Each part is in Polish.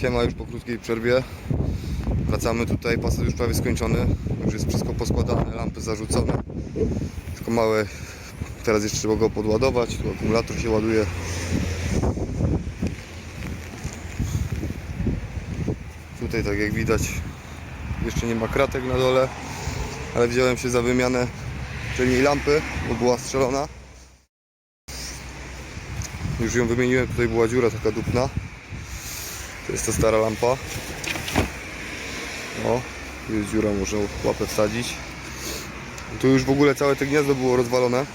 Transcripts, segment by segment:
Siema już po krótkiej przerwie. Wracamy tutaj, pas już prawie skończony. Już jest wszystko poskładane, lampy zarzucone. Tylko małe, teraz jeszcze trzeba go podładować. Tu akumulator się ładuje. Tutaj tak jak widać jeszcze nie ma kratek na dole, ale wziąłem się za wymianę przedniej lampy, bo była strzelona. Już ją wymieniłem, tutaj była dziura taka dupna. To jest ta stara lampa. O, jest dziura, można łapę wsadzić. Tu już w ogóle całe to gniazdo było rozwalone.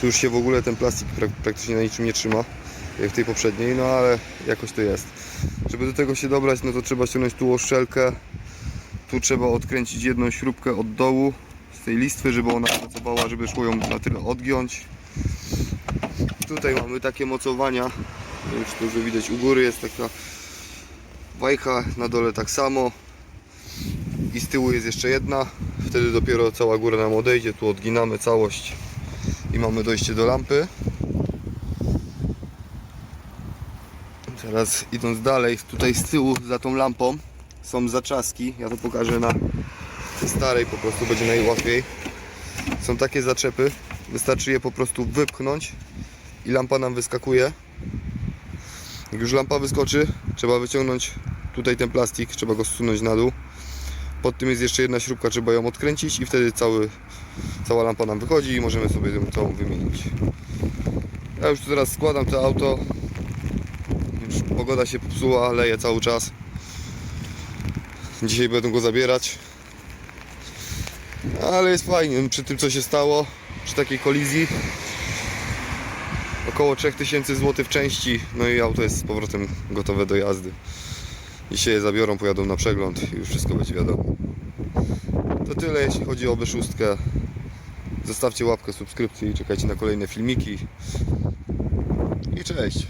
Tu już się w ogóle ten plastik prak- praktycznie na niczym nie trzyma, jak w tej poprzedniej, no ale jakoś to jest. Żeby do tego się dobrać, no to trzeba ściągnąć tu oszczelkę. Tu trzeba odkręcić jedną śrubkę od dołu z tej listwy, żeby ona pracowała, żeby szło ją na tyle odgiąć. Tutaj mamy takie mocowania. Nie wiem, czy to widać u góry jest taka wajcha, na dole tak samo. I z tyłu jest jeszcze jedna. Wtedy dopiero cała góra nam odejdzie. Tu odginamy całość i mamy dojście do lampy. Teraz idąc dalej, tutaj z tyłu za tą lampą są zaczaski. Ja to pokażę na starej, po prostu będzie najłatwiej. Są takie zaczepy. Wystarczy je po prostu wypchnąć i lampa nam wyskakuje. Jak już lampa wyskoczy, trzeba wyciągnąć tutaj ten plastik, trzeba go zsunąć na dół. Pod tym jest jeszcze jedna śrubka, trzeba ją odkręcić i wtedy cały, cała lampa nam wychodzi i możemy sobie ją całą wymienić. Ja już teraz składam to auto. Już pogoda się popsuła, leje cały czas. Dzisiaj będę go zabierać. Ale jest fajnie, przy tym co się stało, przy takiej kolizji około 3000 zł w części, no i auto jest z powrotem gotowe do jazdy. Dzisiaj je zabiorą, pojadą na przegląd i już wszystko będzie wiadomo. To tyle jeśli chodzi o B6. Zostawcie łapkę, subskrypcję i czekajcie na kolejne filmiki. I cześć!